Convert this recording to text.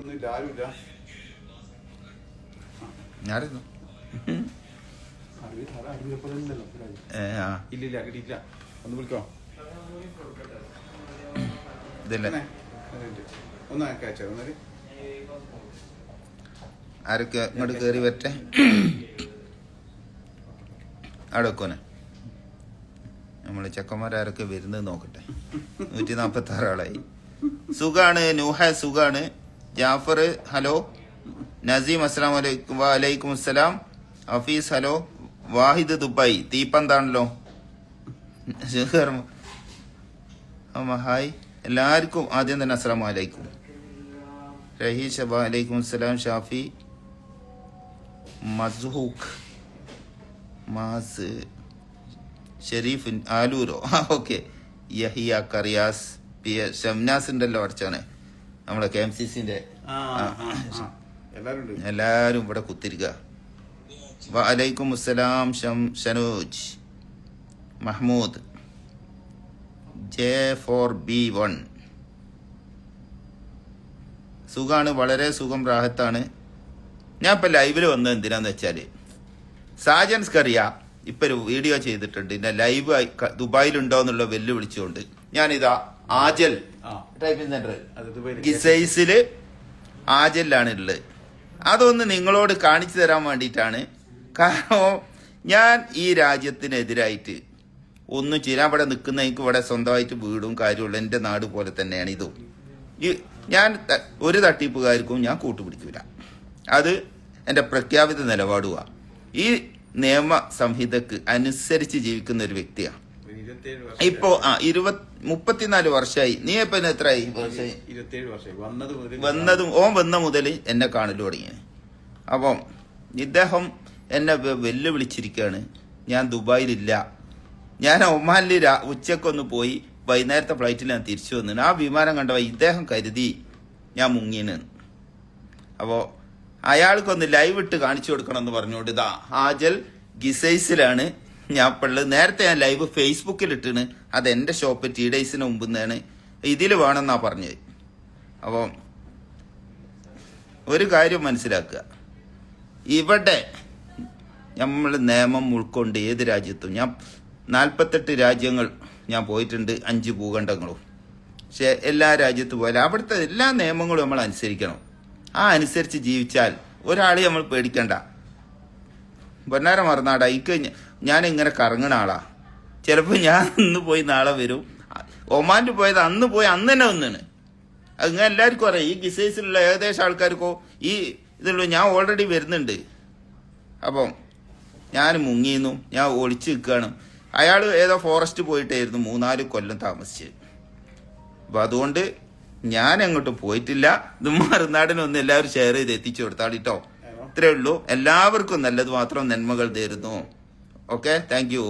കാര്യങ്ങളൊന്നും ഇല്ല ആരുമില്ല ആ. ഇല്ല ഇല്ല കിട്ടിയില്ല ഒന്ന് വിളിക്കോ? ഇതല്ലേ? ഒന്ന്. ഒന്ന് അയച്ചോ ഒന്നൊരു ആരൊക്കെ ഇങ്ങോട്ട് കയറി വരട്ടെ? അവിടെ വെക്കോനെ നമ്മൾ ചെക്കന്മാരാരൊക്കെ വരുന്നത് നോക്കട്ടെ. നൂറ്റി നാപ്പത്തി ആറാളായി സുഖാണ് നൂഹ സുഖാണ്. ജാഫർ ഹലോ. നസീം അസ്സാം വലൈക്കും വലൈക്കും അസ്സലാം. ഹഫീസ് ഹലോ. വാഹിദ് ദുബായ്. തീപ്പന്താണല്ലോ ഹായ്. എല്ലാവർക്കും ആദ്യം തന്നെ അസ്സാം വലൈക്കും റഹീഷ് വലൈക്കും അസ്സലാം ഷാഫി. മസ്ഹൂഖ്. മാസ്. ഷെരീഫ് ആലൂരോ. ഓക്കെ. യഹിയ കറിയാസ്. പി എ ഷംനാസ് ഉണ്ടല്ലോ അടച്ചാണ്. നമ്മളെ കെ എം സി സിന്റെ. എല്ലാരും ഇവിടെ കുത്തിരിക്ക. വലൈക്കും അസ്സലാം ഷം Shanoj Mahmood. J four B one. സുഖാണ് വളരെ സുഖം റാഹത്താണ്. ഞാൻ ഇപ്പൊ ലൈവിൽ വന്നത് എന്തിനാന്ന് വെച്ചാൽ സാജൻസ് കറിയ ഇപ്പൊ ഒരു വീഡിയോ ചെയ്തിട്ടുണ്ട്. എന്നെ ലൈവ് ദുബായിലുണ്ടോ എന്നുള്ള വെല്ലുവിളിച്ചുകൊണ്ട് ഞാനിതാ ആജൽ ടൈപ്പിംഗ് സെന്റർ ഗിസൈസിൽ ആജലിലാണ് ഉള്ളത്. അതൊന്ന് നിങ്ങളോട് കാണിച്ചു തരാൻ വേണ്ടിയിട്ടാണ്. കാരണം ഞാൻ ഈ രാജ്യത്തിനെതിരായിട്ട് ഒന്നും ചെയ്യാൻ ഇവിടെ നിൽക്കുന്ന എനിക്ക് ഇവിടെ സ്വന്തമായിട്ട് വീടും കാര്യമുള്ള എന്റെ നാട് പോലെ തന്നെയാണ് ഇതും. ഞാൻ ഒരു തട്ടിപ്പുകാർക്കും ഞാൻ കൂട്ടുപിടിക്കില്ല അത് എന്റെ പ്രഖ്യാപിത നിലപാടുമാണ് ഈ നിയമ സംഹിതക്ക് അനുസരിച്ച് ജീവിക്കുന്ന ഒരു വ്യക്തിയാണ് ഇപ്പോ ആ ഇരുപത് മുപ്പത്തിനാല് വർഷമായി. നീ ഇപ്പൊ എത്രയായി വർഷമായി. വന്നത് ഓൻ വന്ന മുതൽ എന്നെ കാണലു തുടങ്ങി. അപ്പം ഇദ്ദേഹം എന്നെ വെല്ലുവിളിച്ചിരിക്കാണ്. വെല്ലുവിളിച്ചിരിക്കുകയാണ് ഞാൻ ദുബായിലില്ല. ഞാൻ ഒമാനിൽ ഉച്ചക്കൊന്ന് പോയി വൈകുന്നേരത്തെ ഫ്ലൈറ്റിൽ ഞാൻ തിരിച്ചു വന്നു ആ വിമാനം കണ്ടപ്പോൾ ഇദ്ദേഹം കരുതി ഞാൻ മുങ്ങിന്. അപ്പോൾ അയാൾക്കൊന്ന് ലൈവ് ഇട്ട് കാണിച്ചു കൊടുക്കണം എന്ന് പറഞ്ഞുകൊണ്ട് ഇതാ ഹാജൽ ഗിസൈസിലാണ് ഞാൻ പള്ളി നേരത്തെ ഞാൻ ലൈവ് ഫേസ്ബുക്കിൽ ഇട്ടിണ് അത് എന്റെ ഷോപ്പ് ടീ ഡേയ്സിന് മുമ്പ് നിന്നാണ് ഇതിൽ വേണമെന്നാ പറഞ്ഞത്. അപ്പോൾ ഒരു കാര്യം മനസ്സിലാക്കുക. ഇവിടെ നമ്മൾ നിയമം ഉൾക്കൊണ്ട് ഏത് രാജ്യത്തും ഞാൻ നാൽപ്പത്തെട്ട് രാജ്യങ്ങൾ ഞാൻ പോയിട്ടുണ്ട്. അഞ്ച് ഭൂഖണ്ഡങ്ങളും. പക്ഷെ എല്ലാ രാജ്യത്തും പോലെ അവിടുത്തെ എല്ലാ നിയമങ്ങളും നമ്മൾ അനുസരിക്കണം. ആ അനുസരിച്ച് ജീവിച്ചാൽ ഒരാളെ നമ്മൾ പേടിക്കണ്ട. പൊന്നാര മറന്നാടാ ഇക്ക് ഞാൻ ഇങ്ങനെ കറങ്ങണ ആളാ. ചിലപ്പോൾ ഞാൻ ഇന്ന് പോയി നാളെ വരും. ഒമാനിൽ പോയത് അന്ന് പോയി അന്ന് തന്നെ ഒന്നാണ് അങ്ങനെ എല്ലാവർക്കും അറിയാം. ഈ ഗിസൈസിലുള്ള ഏകദേശം ആൾക്കാർക്കോ ഈ ഇതുള്ളൂ ഞാൻ ഓൾറെഡി വരുന്നുണ്ട്. അപ്പം ഞാൻ മുങ്ങിയെന്നു ഞാൻ ഒളിച്ച് നിൽക്കുകയാണ് അയാൾ ഏതോ ഫോറസ്റ്റ് പോയിട്ടായിരുന്നു മൂന്നാൽ കൊല്ലം താമസിച്ച്. അപ്പം അതുകൊണ്ട് ഞാൻ അങ്ങോട്ട് പോയിട്ടില്ല. ഇത് മറുനാടിനൊന്ന് എല്ലാവരും ഷെയർ ചെയ്ത് എത്തിച്ചു കൊടുത്താളിട്ടോ ഇത്രയേ ഉള്ളൂ. എല്ലാവർക്കും നല്ലത് മാത്രം നന്മകൾ തരുന്നു. Okay thank you